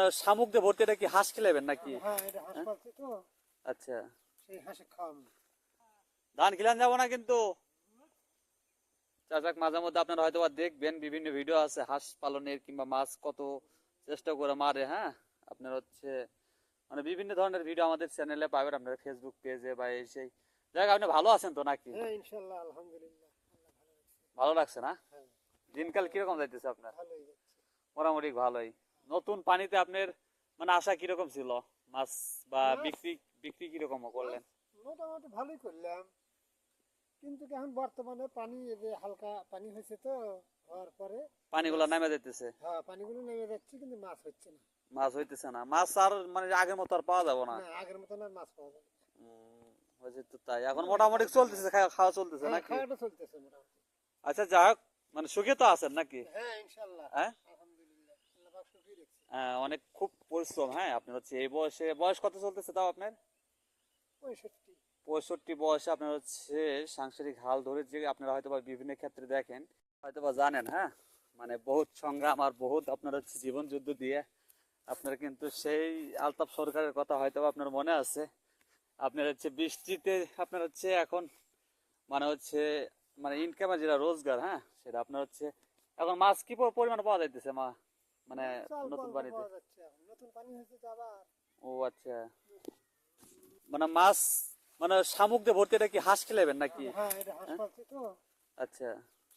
মানে শামুক দিয়ে ভর্তি এটা কি হাঁস খেলেবেন নাকি? হ্যাঁ পালছি তো। আচ্ছা। ধান খিলান যাব না কিন্তু। মাঝে মধ্যে আপনারা হয়তো দেখবেন বিভিন্ন ভিডিও আছে হাঁস পালনের কিংবা মাছ কত চেষ্টা করে মারে হ্যাঁ? আপনার হচ্ছে মানে বিভিন্ন ধরনের ভিডিও আমাদের চ্যানেলে পাবেন আপনারা ফেসবুক পেজে বা এই সেই। যাই আপনি ভালো আছেন তো নাকি? হ্যাঁ ভালো লাগছে না? হ্যাঁ। দিনকাল কীরকম যাইতেছে আপনার? মোটামুটি ভালোই। নতুন পানিতে আপনার মানে আশা কীরকম ছিল? মাছ বা বিক্রি বিক্রি কীরকম করলেন? মোটামুটি ভালোই করলাম। কিন্তু এখন বর্তমানে পানি যে হালকা পানি হয়েছে তো হওয়ার পরে পানিগুলো নামে যাইতেছে? হ্যাঁ পানিগুলো নেমে যাচ্ছে কিন্তু মাছ হচ্ছে না। মাছ হইতেছে না। মাছ আর মানে আগের মতো আর পাওয়া যাবে না। আগের মতন আর মাছ পাওয়া যাবে না। হয়েছে তো তাই। এখন মোটামুটি চলতেছে খাওয়া চলতেছে হ্যাঁ, নাকি? খাওয়াটা চলতেছে মোটামুটি। আচ্ছা যাই হোক মানে সুখে তো আছেন নাকি? হ্যাঁ ইনশাল্লাহ। হ্যাঁ? অনেক খুব পরিশ্রম হ্যাঁ? আপনার হচ্ছে এই বয়সে বয়স কত চলতেছে তাও আপনার? পঁয়ষট্টি। পঁয়ষট্টি বয়সে আপনার হচ্ছে সাংসারিক হাল ধরে যে আপনারা হয়তো বা বিভিন্ন ক্ষেত্রে দেখেন হয়তো বা জানেন হ্যাঁ? মানে বহুত সংগ্রাম আর বহুত আপনার হচ্ছে জীবন যুদ্ধ দিয়ে আপনার কিন্তু সেই আলতাফ সরকারের কথা হয়তো আপনার মনে আছে। আপনার হচ্ছে বৃষ্টিতে আপনার হচ্ছে এখন মানে হচ্ছে মানে ইনকামের যেটা রোজগার হ্যাঁ? সেটা আপনার হচ্ছে এখন মাছ কি পর- পরিমাণ পাওয়া যাইতেছে মা? মানে নতুন এখন। নতুন পানি হয়েছে আবার। ও আচ্ছা। মানে মাছ মানে শামুক দিয়ে ভর্তি এটা কি হাঁস খেলেবেন নাকি? হ্যাঁ এটা হাঁস পালছি তো। আচ্ছা।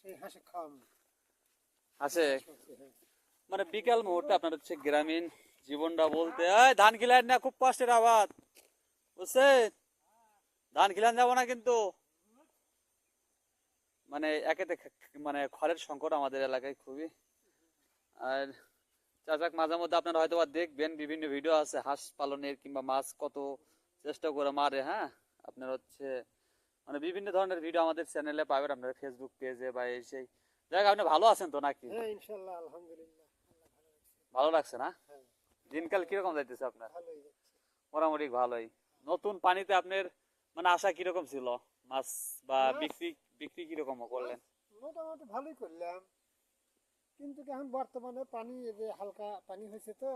সেই হাঁসে খাওয়াবো। হাসে? হ্যাঁ। মানে বিকাল মুহূর্তে আপনার হচ্ছে গ্রামীণ জীবনটা বলতে ধান খিলান না খুব কষ্টের আবাদ। বুঝছে? ধান খিলান যাব না কিন্তু। মানে একেতে মানে খড়ের সংকট আমাদের এলাকায় খুবই। আর চাচাক মাঝে মধ্যে আপনারা হয়তো বা দেখবেন বিভিন্ন ভিডিও আছে হাঁস পালনের কিংবা মাছ কত চেষ্টা করে মারে হ্যাঁ? আপনার হচ্ছে মানে বিভিন্ন ধরনের ভিডিও আমাদের চ্যানেলে পাবেন আপনারা ফেসবুক পেজে বা এই সেই। যাই আপনি ভালো আছেন তো নাকি? হ্যাঁ আলহামদুলিল্লাহ ভালো লাগছে না? হ্যাঁ। দিনকাল কীরকম যাইতেছে আপনার? মোটামুটি ভালোই। নতুন পানিতে আপনার মানে আশা কীরকম ছিল? মাছ বা? বিক্রি বিক্রি কীরকম করলেন? মোটামুটি ভালোই করলাম। কিন্তু এখন বর্তমানে পানি যে হালকা পানি হয়েছে তো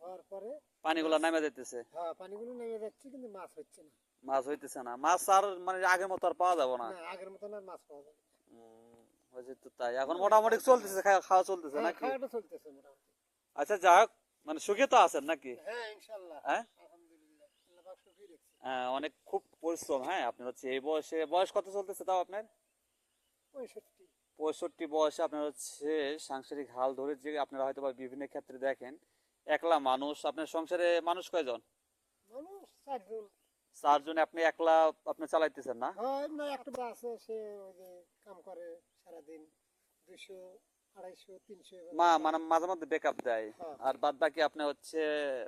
হওয়ার পরে পানিগুলো নামে যাইতেছে। হ্যাঁ পানিগুলো নেমে যাচ্ছে কিন্তু মাছ হচ্ছে না। মাছ হইতেছে না। মাছ আর মানে আগের মতো আর পাওয়া যাবে না। আগের মতন আর মাছ পাওয়া যাবে হয়েছে তো তাই। এখন মোটামুটি চলতেছে খাওয়া চলতেছে হ্যাঁ নাকি? খাওয়াটা চলতেছে মোটামুটি। আচ্ছা যাই হোক মানে সুখে তো আছেন নাকি? হ্যাঁ হ্যাঁ? আহ, অনেক খুব পরিশ্রম হ্যাঁ আপনার হচ্ছে এই বয়সে বয়স কত চলতেছে তাও আপনার? পঁয়ষট্টি। পঁয়ষট্টি বয়সে আপনার হচ্ছে সাংসারিক হাল ধরে যে আপনারা হয়তো বা বিভিন্ন ক্ষেত্রে দেখেন একলা মানুষ আপনার সংসারে মানুষ কয়জন? চারজন। আপনি একলা আপনি চালাইতেছেন না? একটা আছে সে কাম করে সারাদিন। এভাবে মা মানে মাঝে মধ্যে দেয়। হ্যাঁ। আর বাদ বাকি আপনি হচ্ছে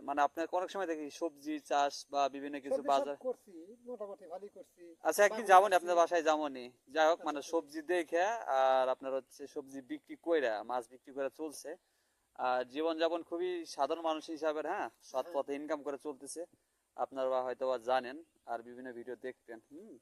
মানে অনেক সময় দেখি সবজি চাষ বা বিভিন্ন কিছু বাজার আচ্ছা একদিন যাবনি আপনার বাসায় যাবনি? যাই হোক মানে আচ্ছা, সবজি দেখে আর আপনার হচ্ছে সবজি বিক্রি কইরা মাছ বিক্রি করে চলছে। আর জীবনযাপন খুবই সাধারণ মানুষ হিসাবে হ্যাঁ? সৎ হ্যাঁ। পথে ইনকাম করে চলতেছে। আপনারা হয়তো জানেন আর বিভিন্ন ভিডিও দেখবেন হুম?